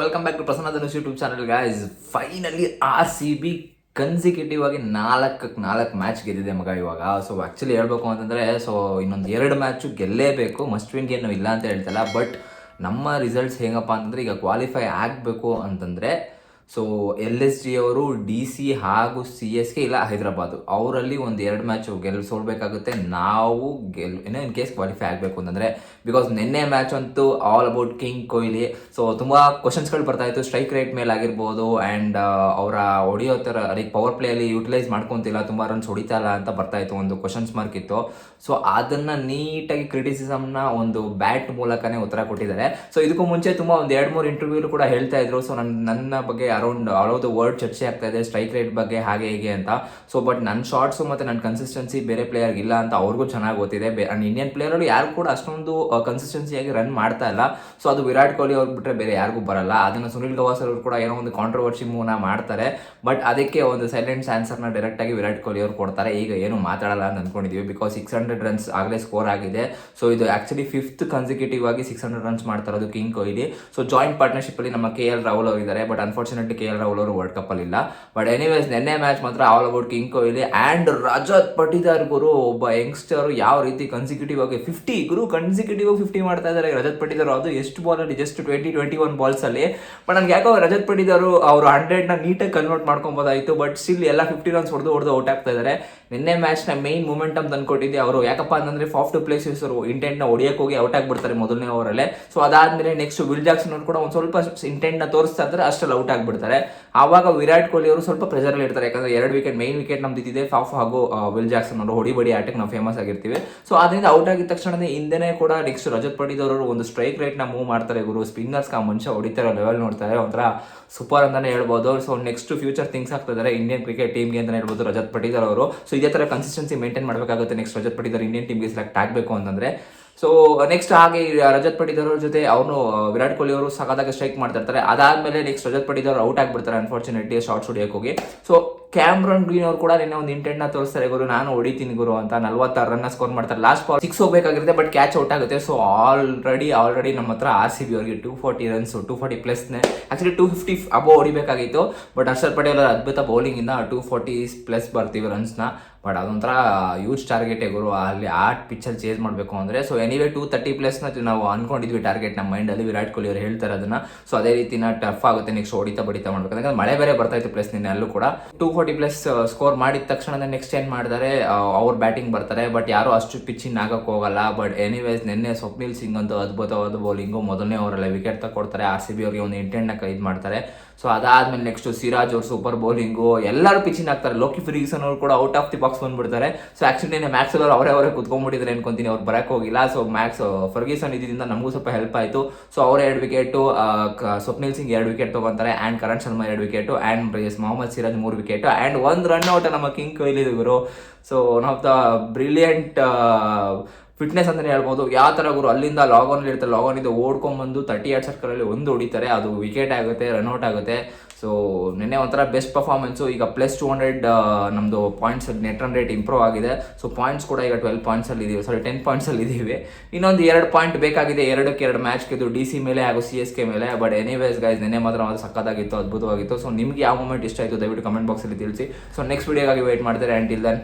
Welcome back to Prasanna Dhanush YouTube channel guys finally R C B consecutive ಆಗಿ ನಾಲ್ಕಕ್ಕೆ ನಾಲ್ಕು match ಗೆದ್ದಿದೆ ಮಗ ಇವಾಗ. ಸೊ ಆ್ಯಕ್ಚುಲಿ ಹೇಳ್ಬೇಕು ಅಂತಂದರೆ ಸೊ ಇನ್ನೊಂದು ಎರಡು ಮ್ಯಾಚು ಗೆಲ್ಲೇಬೇಕು. ಮಸ್ಟ್ ವಿನ್ಗೆ ಏನು ಇಲ್ಲ ಅಂತ ಹೇಳ್ತಲ್ಲ. ಬಟ್ ನಮ್ಮ ರಿಸಲ್ಟ್ಸ್ ಹೇಗಪ್ಪ ಅಂತಂದರೆ, ಈಗ ಕ್ವಾಲಿಫೈ ಆಗಬೇಕು ಅಂತಂದರೆ ಸೊ ಎಲ್ ಎಸ್ ಜಿ ಅವರು ಡಿ ಸಿ ಹಾಗೂ ಸಿ ಎಸ್ ಕೆ ಇಲ್ಲ, ಹೈದರಾಬಾದ್. ಅವರಲ್ಲಿ ಒಂದು ಎರಡು ಮ್ಯಾಚ್ ಗೆಲ್, ಸೋಲ್ಬೇಕಾಗುತ್ತೆ. ನಾವು ಗೆಲ್ ಏನೋ ಇನ್ ಕೇಸ್ ಕ್ವಾಲಿಫೈ ಆಗಬೇಕು ಅಂತಂದರೆ ಬಿಕಾಸ್ ನಿನ್ನೆ ಮ್ಯಾಚ್ ಅಂತೂ all about king Kohli so ತುಂಬ ಕ್ವಶನ್ಸ್ಗಳು ಬರ್ತಾ ಇತ್ತು. ಸ್ಟ್ರೈಕ್ ರೇಟ್ ಮೇಲೆ ಆಗಿರ್ಬೋದು ಆ್ಯಂಡ್ ಅವರ ಹೊಡಿಯೋ ಥರ ಲೈಕ್ ಪವರ್ ಪ್ಲೇಯಲ್ಲಿ ಯೂಟಿಲೈಸ್ ಮಾಡ್ಕೊತಿಲ್ಲ, ತುಂಬ ರನ್ಸ್ ಹೊಡಿತಾ ಇಲ್ಲ ಅಂತ ಬರ್ತಾ ಇತ್ತು, ಒಂದು ಕ್ವಶನ್ಸ್ ಮಾರ್ಕ್ ಇತ್ತು. ಸೊ ಅದನ್ನು ನೀಟಾಗಿ ಕ್ರಿಟಿಸಿಸಮ್ನ ಒಂದು ಬ್ಯಾಟ್ ಮೂಲಕನೇ ಉತ್ತರ ಕೊಟ್ಟಿದ್ದಾರೆ. ಸೊ ಇದಕ್ಕೂ ಮುಂಚೆ ತುಂಬ ಒಂದು ಎರಡು ಮೂರು ಇಂಟರ್ವ್ಯೂ ಕೂಡ ಹೇಳ್ತಾ ಇದ್ರು. ಸೊ ನನ್ನ ನನ್ನ ಬಗ್ಗೆ around all over the world ಚರ್ಚೆ ಆಗ್ತಾ ಇದೆ ಸ್ಟ್ರೈಕ್ ರೇಟ್ ಬಗ್ಗೆ ಹಾಗೆ ಹೀಗೆ ಅಂತ. ಸೊ ಬಟ್ ನನ್ನ ಶಾರ್ಟ್ಸು ಮತ್ತು ನನ್ನ ಕನ್ಸಿಸ್ಟೆನ್ಸಿ ಬೇರೆ ಪ್ಲೇಯರ್ಗೆ ಇಲ್ಲ ಅಂತ ಅವ್ರಿಗೂ ಚೆನ್ನಾಗಿ ಗೊತ್ತಿದೆ. ಆ್ಯಂಡ್ ಇಂಡಿಯನ್ ಪ್ಲೇಯರಲ್ಲಿ ಯಾರು ಕೂಡ ಅಷ್ಟೊಂದು ಕನ್ಸಿಸ್ಟೆನ್ಸಿಯಾಗಿ ರನ್ ಮಾಡ್ತಾ ಇಲ್ಲ. ಸೊ ಅದು ವಿರಾಟ್ ಕೊಹ್ಲಿ ಅವ್ರು ಬಿಟ್ಟರೆ ಬೇರೆ ಯಾರಿಗೂ ಬರಲ್ಲ. ಅದನ್ನು ಸುನಿಲ್ ಗವಾಸ್ಕರ್ ಅವರು ಕೂಡ ಏನೋ ಒಂದು ಕಾಂಟ್ರವರ್ಸಿ ಮೂವ್ನ ಮಾಡ್ತಾರೆ. ಬಟ್ ಅದಕ್ಕೆ ಒಂದು ಸೈಲೆಂಟ್ ಆನ್ಸರ್ನ ಡೈರೆಕ್ಟಾಗಿ ವಿರಾಟ್ ಕೊಹ್ಲಿ ಅವ್ರು ಕೊಡ್ತಾರೆ. ಈಗ ಏನು ಮಾತಾಡಲ್ಲ ಅಂತ ಅಂದ್ಕೊಂಡಿದ್ದೀವಿ ಬಿಕಾಸ್ ಸಿಕ್ಸ್ ಹಂಡ್ರೆಡ್ ರನ್ಸ್ ಆಗಲೇ ಸ್ಕೋರ್ ಆಗಿದೆ. ಸೊ ಇದು ಆಕ್ಚುಲಿ ಫಿಫ್ತ್ ಕನ್ಸಿಕ್ಯೂಟಿವ್ ಆಗಿ ಸಿಕ್ಸ್ ಹಂಡ್ರೆಡ್ ರನ್ಸ್ ಮಾಡ್ತಾ ಇರೋದು ಕಿಂಗ್ ಕೊಹ್ಲಿ. ಸೊ ಜಾಯಿಂಟ್ ಪಾರ್ಟ್ನರ್ಶಿಪ್ಪಲ್ಲಿ ನಮ್ಮ ಕೆ ಎಲ್ ರಾಹುಲ್ ಅವರಿದ್ದಾರೆ. ಬಟ್ ಕೆ ಎಲ್ ರಾಹುಲ್ ಅವರು ವರ್ಲ್ಡ್ ಕಪ್ ಅಲ್ಲಿ ಇಲ್ಲ. ಬಟ್ ಎನಿವೇಸ್ ನಿನ್ನೆ ಮ್ಯಾಚ್ ಮಾತ್ರ all about king Kohli and Rajat Patidar ಗುರು ಒಬ್ಬ ಯಂಗ್ಸ್ಟರ್ ಯಾವ ರೀತಿ ಕನ್ಸಿಕ್ಯೂಟಿವ್ ಆಗಿ ಫಿಫ್ಟಿ ಗುರು ಕನ್ಸಿಕ್ಯೂಟಿವ್ ಫಿಫ್ಟಿ ಮಾಡ್ತಾ ಇದ್ದಾರೆ. ರಜತ್ ಪಟಿದಾರ್ ಅದು ಎಷ್ಟು ಬಾಲಲ್ಲಿ just twenty twenty one balls ಅಲ್ಲಿ. ಬಟ್ ನನ್ಗೆ ಯಾಕೋ ರಜತ್ ಪಟಿದಾರ್ ಅವರು ಹಂಡ್ರೆಡ್ನ ನೀಟಾಗಿ ಕನ್ವರ್ಟ್ ಮಾಡ್ಕೊಬೋದಾಯಿತು. ಬಟ್ ಸ್ಟಿಲ್ ಎಲ್ಲ ಫಿಫ್ಟಿ ರನ್ಸ್ ಹೊಡೆದು ಹೊಡೆದು ಔಟ್ ಆಗ್ತಾ ಇದ್ದಾರೆ. ನಿನ್ನೆ ಮ್ಯಾಚ್ನ ಮೇನ್ ಮೂಮೆಂಟಮ್ ತಂದ್ಕೊಟ್ಟಿದ್ದೆ ಅವರು. ಯಾಕಪ್ಪ ಅಂತಂದ್ರೆ ಫಾಫ್ ಟು ಪ್ಲೇಸಸ್ ಅವರು ಇಂಟೆಂಟ್ನ ಹೊಡಿಯಕ್ಕೆ ಹೋಗಿ ಔಟ್ ಆಗ್ಬಿಡ್ತಾರೆ ಮೊದಲನೇ ಓವರಲ್ಲೇ ಸೊ ಅದಾದ್ಮೇಲೆ ನೆಕ್ಸ್ಟ್ ವಿಲ್ ಜಾಕ್ಸನ್ ಕೂಡ ಒಂದು ಸ್ವಲ್ಪ ಇಂಟೆಂಟ್ನ ತೋರಿಸ್ತಾ ಇದ್ರೆ ಅಷ್ಟಲ್ಲಿ ಔಟ್ ಆಗ್ಬಿಡ್ತಾರೆ ಆವಾಗ ವಿರಾಟ್ ಕೊಹ್ಲಿ ಅವರು ಸ್ವಲ್ಪ ಪ್ರೆಷರ್ ಇರ್ತಾರೆ. ಯಾಕಂದ್ರೆ ಎರಡು ವಿಕೆಟ್ ಮೈನ್ ವಿಕೆಟ್ ನಮ್ದು ಇದ್ದಿದೆ. ಫಾಫ್ ಹಾಗೂ ವಿಲ್ ಜಾಕ್ಸನ್ ಅವರು ಹೊಡಿ ಬಡಿ ಆಟಕ್ಕೆ ನಾವು ಫೇಮಸ್ ಆಗಿರ್ತೀವಿ. ಸೊ ಅದರಿಂದ ಔಟ್ ಆಗಿದ ತಕ್ಷಣನೇ ಹಿಂದೆನೇ ಕೂಡ ನೆಕ್ಸ್ಟ್ ರಜತ್ ಪಡಿದವರು ಒಂದು ಸ್ಟ್ರೈಕ್ ರೇಟ್ನ ಮೂವ್ ಮಾಡ್ತಾರೆ ಗುರು. ಸ್ಪಿನ್ನರ್ಸ್ ಆ ಮನುಷ್ಯ ಹೊಡಿತಾರೋ ಲೆವೆಲ್ ನೋಡ್ತಾರೆ. ಒಂಥರ ಸೂಪರ್ ಅಂತಾನೆ ಹೇಳ್ಬೋದು. ಸೊ ನೆಕ್ಸ್ಟ್ ಫ್ಯೂಚರ್ ಥಿಂಗ್ಸ್ ಆಗ್ತಾ ಇದ್ದಾರೆ ಇಂಡಿಯನ್ ಕ್ರಿಕೆಟ್ ಟೀಮ್ಗೆ ಅಂತ ಹೇಳ್ಬೋದು ರಜತ್ ಪಟೀದರ್ ಅವರು. ಸೊ ಇದೇ ಥರ ಕನ್ಸಿಸ್ಟೆನ್ಸಿ ಮೇಂಟೈನ್ ಮಾಡಬೇಕಾಗುತ್ತೆ. ನೆಕ್ಸ್ಟ್ ರಜತ್ ಪಟೀದರ್ ಇಂಡಿಯನ್ ಟೀಮ್ಗೆ ಸೆಲೆಕ್ಟ್ ಆಗಬೇಕು ಅಂತಂದ್ರೆ. ಸೊ ನೆಕ್ಸ್ಟ್ ಹಾಗೆ ರಜತ್ ಪಟಿದಾರ್ ಜೊತೆ ಅವನು ವಿರಾಟ್ ಕೊಹ್ಲಿ ಅವರು ಸಖತ್ತಾಗಿ ಸ್ಟ್ರೈಕ್ ಮಾಡ್ತಾ ಇರ್ತಾರೆ. ಅದಾದ್ಮೇಲೆ ನೆಕ್ಸ್ಟ್ ರಜತ್ ಪಟಿದಾರ್ ಔಟ್ ಆಗಿಬಿಡ್ತಾರೆ ಅನ್ಫಾರ್ಚುನೇಟ್ಲಿ ಶಾರ್ಟ್ಸ್ ಹೊಡಿಯೋಕೆ ಹೋಗಿ. ಸೊ ಕ್ಯಾಮ್ರನ್ ಗ್ರೀನ್ ಅವ್ರು ಕೂಡ ನಿನ್ನೆ ಒಂದು ನ ತೋರಿಸ್ತಾರೆ, ಗುರು, ನಾನು ಹೊಡಿತೀನಿ ಗುರು ಅಂತ ನಲ್ವತ್ತಾರು ರನ್ನ ಸ್ಕೋರ್ ಮಾಡ್ತಾರೆ. ಲಾಸ್ಟ್ ಬಾಲ್ ಸಿಕ್ಸ್ ಹೋಗ್ಬೇಕಾಗಿರುತ್ತೆ ಬಟ್ ಕ್ಯಾಚ್ ಔಟ್ ಆಗುತ್ತೆ. ಸೊ ಆಲ್ರೆಡಿ ಆಲ್ರೆಡಿ ನಮ್ಮ ಹತ್ರ ಆರ್ ಸಿ ಬಿ ಅವರಿಗೆ two forty runs two forty ಪ್ಲಸ್ನೇ actually two fifty above ಹೊಡಿಬೇಕಾಗಿತ್ತು. ಬಟ್ ಹರ್ಷದ್ ಪಟೇಲ್ ಅವರ ಅದ್ಭುತ ಬೌಲಿಂಗ್ ಇಂದ ಟೂ ಫಾರ್ಟಿ ಪ್ಲಸ್ ಬರ್ತೀವಿ ರನ್ಸ್ನ ಬಟ್ ಅದೊಂಥರ ಯೂಸ್ ಟಾರ್ಗೆಟ್ ಗುರು. ಅಲ್ಲಿ ಆ ಪಿಚ್ಚಲ್ಲಿ ಚೇಸ್ ಮಾಡಬೇಕು ಅಂದರೆ ಸೊ ಎನಿವೇ ಟೂ ತರ್ಟಿ ಪ್ಲಸ್ನ ನಾವು ಅನ್ಕೊಂಡಿದ್ವಿ ಟಾರ್ಗೆಟ್ ನಮ್ಮ ಮೈಂಡಲ್ಲಿ ವಿರಾಟ್ ಕೊಹ್ಲಿ ಅವರು ಹೇಳ್ತಾರೆ ಅದನ್ನ. ಸೊ ಅದೇ ರೀತಿನ ಟಫ್ ಆಗುತ್ತೆ ನೆಕ್ಸ್ಟ್ ಹೊಡಿತಾ ಬಡಿತಾ ಮಾಡ್ಬೇಕು. ಯಾಕಂದ್ರೆ ಮಳೆ ಬೇರೆ ಬರ್ತಾ ಇತ್ತು ಪ್ಲಸ್ ನಿನ್ನೆ, ಅಲ್ಲೂ ಕೂಡ. ಟೂ ಫಾರ್ಟಿ ಪ್ಲಸ್ ಸ್ಕೋರ್ ಮಾಡಿದ ತಕ್ಷಣ ನೆಕ್ಸ್ಟ್ ಏನು ಮಾಡ್ತಾರೆ ಅವ್ರು ಬ್ಯಾಟಿಂಗ್ ಬರ್ತಾರೆ ಬಟ್ ಯಾರು ಅಷ್ಟು ಪಿಚ್ಚಿನ ಆಗಕ್ಕೆ ಹೋಗಲ್ಲ. ಬಟ್ ಎನಿವೇಸ್ ನಿನ್ನೆ ಸ್ವಪ್ನಿಲ್ ಸಿಂಗ್ ಅಂತೂ ಅದ್ಭುತವಾದ ಬೌಲಿಂಗು ಮೊದಲನೇ ಅವರೆಲ್ಲ ವಿಕೆಟ್ ತಗೊಡ್ತಾರೆ ಆರ್ ಸಿ ಬಿ ಅವರಿಗೆ ಒಂದು ಇಂಟೆಂಟ್ನ ಇದು ಮಾಡ್ತಾರೆ. ಸೊ ಅದಾದ್ಮೇಲೆ ನೆಕ್ಸ್ಟ್ ಸಿರಾಜ್ ಅವ್ರು ಸೂಪರ್ ಬೌಲಿಂಗು ಎಲ್ಲರೂ ಪಿಚಿಂಗ್ ಆಗ್ತಾರೆ. ಲೋಕಿ ಫಿರಿಗಿಸನ್ ಅವರು ಕೂಡ ಔಟ್ ಆಫ್ ದಿ ಬಾಕ್ಸ್ ಬಂದ್ಬಿಡ್ತಾರೆ. ಸೊ ಆಕ್ಚುಲಿ ಮ್ಯಾಕ್ಸ್ ಅವರು ಅವರೇ ಅವರೇ ಕುತ್ಕೊಂಡ್ಬಿಟ್ಟಿದ್ರೆ ಅನ್ಕೊಂತೀನಿ. ಅವ್ರು ಬರಕ್ಕೆ ಹೋಗಿಲ್ಲ. ಸೊ ಮ್ಯಾಕ್ಸ್ ಫರ್ಗೀಸನ್ ಇದರಿಂದ ನಮಗೂ ಸ್ವಲ್ಪ ಹೆಲ್ಪ್ ಆಯಿತು. ಸೊ ಅವ್ರ ಎರಡು ವಿಕೆಟು ಸ್ವಪ್ನಿಲ್ ಸಿಂಗ್ ಎರಡು ವಿಕೆಟ್ ತಗೊಂತಾರೆ. ಆ್ಯಂಡ್ ಕರಣ್ ಶರ್ಮಾ ಎರಡು ವಿಕೆಟು ಆ್ಯಂಡ್ ಮೊಹಮ್ಮದ್ ಸಿರಾಜ್ ಮೂರು ವಿಕೆಟ್ ಆ್ಯಂಡ್ ಒಂದು ರನ್ ಔಟ್ ನಮ್ಮ ಕಿಂಗ್ ಕೊಹ್ಲಿ ಇವರು so one of the brilliant fitness ಅಂತಲೇ ಹೇಳ್ಬೋದು. ಯಾವ ಥರ ಗುರು, ಅಲ್ಲಿಂದ ಲಾಗೌನ್ ಇರ್ತಾರೆ ಲಾಗೌನ್ ಇಂದ ಓಡ್ಕೊಂಬಂದು ತರ್ಟಿ ಏಟ್ ಸರ್ಕಲಲ್ಲಿ ಒಂದು ಹೊಡಿತಾರೆ. ಅದು ವಿಕೆಟ್ ಆಗುತ್ತೆ ರನ್ಔಟ್ ಆಗುತ್ತೆ. ಸೊ ನಿನ್ನೆ ಒಂಥರ ಬೆಸ್ಟ್ ಪರ್ಫಾರ್ಮೆನ್ಸು ಈಗ ಪ್ಲಸ್ ಟು ಹಂಡ್ರೆಡ್ ನಮ್ಮದು points net run rate improve ಆಗಿದೆ. ಸೊ ಪಾಯಿಂಟ್ಸ್ ಕೂಡ ಈಗ ಟ್ವೆಲ್ ಪಾಯಿಂಟ್ಸಲ್ಲಿ ಇದೀವಿ. ಸಾರಿ ಟೆನ್ ಪಾಯಿಂಟ್ಸಲ್ಲಿ ಇದ್ದೀವಿ ಇನ್ನೊಂದು ಎರಡು ಪಾಯಿಂಟ್ ಬೇಕಾಗಿದೆ. ಎರಡಕ್ಕೆ ಎರಡು ಮ್ಯಾಚ್ಗೆ ಇದು ಡಿ ಸಿ ಮೇಲೆ ಹಾಗೂ ಸಿ ಎಸ್ ಕೆ ಮೇಲೆ. ಬಟ್ ಎನಿವೇಸ್ ಗೈಸ್ ನಿನ್ನೆ ಮಾತ್ರ ಮಾತ್ರ ಸಕ್ಕತ್ತಾಗಿತ್ತು ಅದ್ಭುತವಾಗಿತ್ತು. ಸೊ ನಿಮಗೆ ಯಾವ ಮೂಮೆಂಟ್ ಇಷ್ಟ ಆಯಿತು, ದಯವಿಟ್ಟು ಕಮೆಂಟ್ ಬಾಕ್ಸಲ್ಲಿ ತಿಳಿಸಿ. ಸೊ ನೆಕ್ಸ್ಟ್ ವೀಡಿಯೋಗಾಗಿ ವೇಟ್ ಮಾಡ್ತಾರೆ. And till then